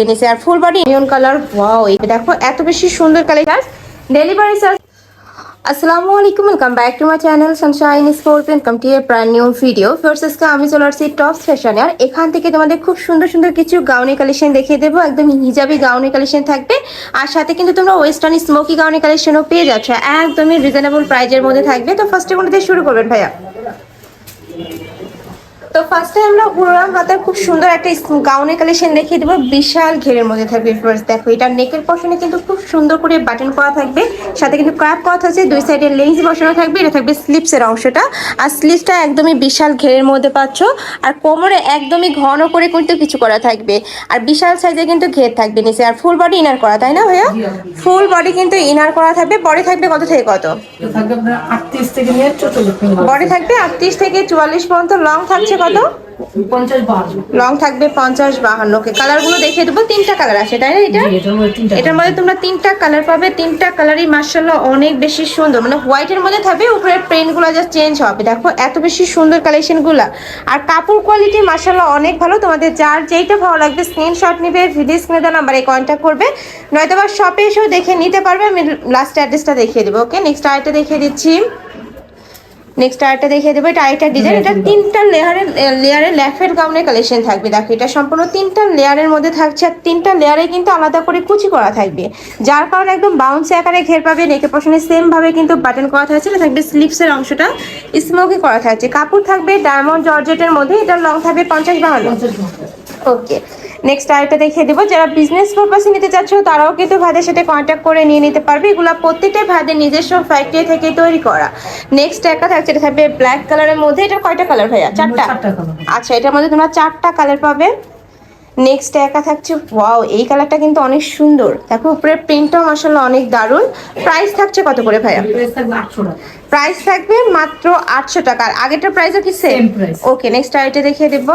বেনিসে আর full body neon colour wow দেখো, এত বেশি সুন্দর কালার ডেলিভারি চার্জ আসসালামু আলাইকুম welcome back to my channel Sunshine Sport welcome to a brand new video first আজকে আমি চলে আসছি টপ ফ্যাশনে আর এখান থেকে তোমাদের খুব সুন্দর সুন্দর কিছু গাউনি কালেকশন দেখিয়ে দেবো। একদম হিজাবি গাউনি কালেকশন থাকবে। আর সাথে কিন্তু তোমরা ওয়েস্টার্ন স্মোকি গাউনি কালেকশনও পেয়ে যাচ্ছ। একদমই রিজনেবল প্রাইজের মধ্যে থাকবে। তো ফার্স্টে কোনটা শুরু করবেন ভাইয়া? তো ফার্স্টে আমরা হুরাম হাতার খুব সুন্দর একটা গাউনের কালেকশন দেখিয়ে দেবো বিশাল ঘেরের মধ্যে থাকবে ফার্স্ট দেখো এটা নেকের পশনে কিন্তু খুব সুন্দর করে বাটন করা থাকবে সাথে কিন্তু ক্র্যাপ করা থাকছে দুই সাইডে লেন্স বসানো থাকবে এটা থাকবে স্লিপসের অংশটা আর স্লিপসটা একদমই বিশাল ঘেরের মধ্যে পাচ্ছ আর কোমরে একদমই ঘন করে কিন্তু কিছু করা থাকবে আর বিশাল সাইজে কিন্তু ঘের থাকবে নিচে আর ফুল বডি ইনার করা তাই না ভাইয়া? ফুল বডি কিন্তু ইনার করা থাকবে বডি থাকবে কত থেকে কত? বডি থাকবে আটত্রিশ থেকে চুয়াল্লিশ পর্যন্ত লং থাকছে কত? লং থাকবে পঞ্চাশ বাহান্ন। কে কালারগুলো দেখিয়ে দেবো। তিনটা কালার আছে তাই না এটা? এটার মধ্যে তোমরা তিনটা কালার পাবে। তিনটা কালারই মার্শাল্লাহ অনেক বেশি সুন্দর। মানে হোয়াইটের মধ্যে থাকবে উপরে প্রিন্টগুলো জাস্ট চেঞ্জ হবে। দেখো এত বেশি সুন্দর কালেকশনগুলো আর কাপড় কোয়ালিটি মার্শাল্লাহ অনেক ভালো। তোমাদের যার যেইটা ভালো লাগবে স্ক্রিনশট নিবে ভিডিও স্ক্রিনে দেওয়া নাম্বারে কন্ট্যাক্ট করবে। নয়তো বা শপে এসেও দেখে নিতে পারবে। আমি লাস্ট অ্যাড্রেসটা দেখিয়ে দেবো। ওকে নেক্সট আরেকটা দেখিয়ে দিচ্ছি। নেক্সট আরেকটা দেখিয়ে দেবো এটা আরেকটা ডিজাইন এটা তিনটা লেয়ারের লেয়ারের ল্যাফের গাউনের কালেকশন থাকবে। দেখো এটা সম্পূর্ণ তিনটা লেয়ারের মধ্যে থাকছে আর তিনটা লেয়ারে কিন্তু আলাদা করে কুচি করা থাকবে। যার কারণে একদম বাউন্স আকারে ঘের পাবে নেকের পশনে সেম ভাবে কিন্তু বাটন করা থাকছে এটা থাকবে স্লিপসের অংশটা স্মোকি করা থাকছে। কাপড় থাকবে ডায়মন্ড জর্জেটের মধ্যে এটার লং থাকবে পঞ্চাশ বাহান্ন। ওকে নেক্সট আরেকটা দেখিয়ে দেবো। যারা বিজনেস পারপাসে নিতে চাচ্ছ তারাও কিন্তু ভাদের সাথে কন্ট্যাক্ট করে নিয়ে নিতে পারবে। এগুলো প্রত্যেকটাই ভাইদের নিজস্ব ফ্যাক্টরি থেকে তৈরি করা। নেক্সট একটা থাকছে এটা থাকবে ব্ল্যাক কালারের মধ্যে। এটা কয়টা কালার ভাইয়া? চারটা? আচ্ছা এটার মধ্যে তোমরা চারটা কালার পাবে। নেক্সট একা থাকছে ওয়াও এই কালারটা কিন্তু অনেক সুন্দর। দেখো উপরে প্রিন্টটাও মাসাল্লাহ অনেক দারুণ। প্রাইস থাকছে কত করে ভাইয়া? প্রাইস থাকবে মাত্র আটশো টাকা। আর আগেরটার প্রাইসও কি সেম ওকে নেক্সট আইটা দেখিয়ে দেব।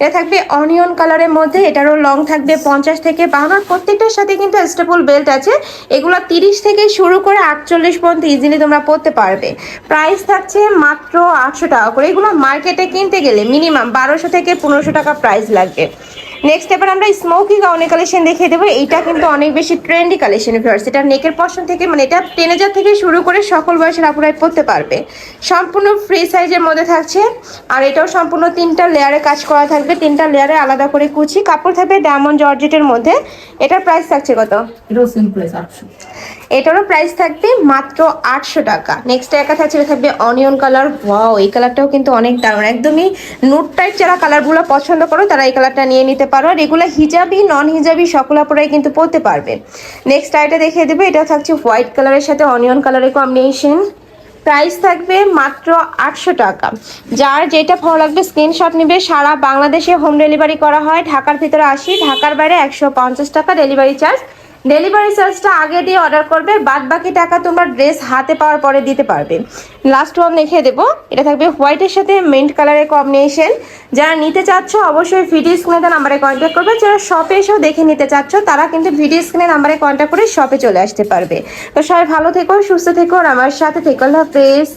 এটা থাকবে অনিয়ন কালারের মধ্যে এটারও লং থাকবে পঞ্চাশ থেকে বাহান্ন। প্রত্যেকটার সাথে কিন্তু স্টেপল বেল্ট আছে। এগুলো তিরিশ থেকে শুরু করে আটচল্লিশ পর্যন্ত ইজিলি তোমরা পড়তে পারবে। প্রাইস থাকছে মাত্র আটশো টাকা করে। এগুলো মার্কেটে কিনতে গেলে মিনিমাম বারোশো থেকে পনেরোশো টাকা প্রাইস লাগবে। নেক্সট এবার আমরা স্মোকি গাউনের কালেকশন দেখিয়ে দেবো। এইটা কিন্তু অনেক বেশি ট্রেন্ডি কালেকশন ভিউয়ার্স এটা নেকের পশন থেকে মানে এটা টেনেজার থেকে শুরু করে সকল বয়সের আপুরাই পড়তে পারবে। সম্পূর্ণ ফ্রি সাইজের মধ্যে থাকছে। আর এটাও সম্পূর্ণ তিনটা লেয়ারে কাজ করা থাকবে। তিনটা লেয়ারে আলাদা করে কুচি। কাপড় থাকবে ডায়মন্ড জর্জেটের মধ্যে। এটার প্রাইস থাকছে কত? এটারও প্রাইস থাকবে মাত্র আটশো টাকা। নেক্সট একা থাকছে থাকবে অনিয়ন কালার ওয়াও এই কালারটাও কিন্তু অনেক দারুণ। একদমই নোট টাইপ যারা কালারগুলো পছন্দ করো, তারা এই কালারটা নিয়ে নিতে পারো। আর এগুলো হিজাবি নন হিজাবি সকল আপুরাই কিন্তু পরতে পারবে। নেক্সট আইটা দেখিয়ে দেবে, এটা থাকছে হোয়াইট কালারের সাথে অনিয়ন কালারের কম্বিনেশন প্রাইস থাকবে মাত্র আটশো টাকা। যার যেটা ভালো লাগবে স্ক্রিনশট নেবে। সারা বাংলাদেশে হোম ডেলিভারি করা হয়। ঢাকার ভিতরে আসি। ঢাকার বাইরে একশো পঞ্চাশ টাকা ডেলিভারি চার্জ ডেলিভারি চার্জটা আগে দিয়ে অর্ডার করবে বাদ বাকি টাকা তোমরা ড্রেস হাতে পাওয়ার পরে দিতে পারবে। লাস্ট ওয়ান দেখিয়ে দেবো। এটা থাকবে হোয়াইটের সাথে মিন্ট কালারের কম্বিনেশন যারা নিতে চাচ্ছ, অবশ্যই ভিডিও স্ক্রিনে নাম্বারে কন্ট্যাক্ট করবে। যারা শপে এসেও দেখে নিতে চাচ্ছ, তারা কিন্তু ভিডিও স্ক্রিনে নাম্বারে কন্ট্যাক্ট করে শপে চলে আসতে পারবে। তো সবাই ভালো থেকো, সুস্থ থেকো, আর আমার সাথে থেকো। হাফেজ।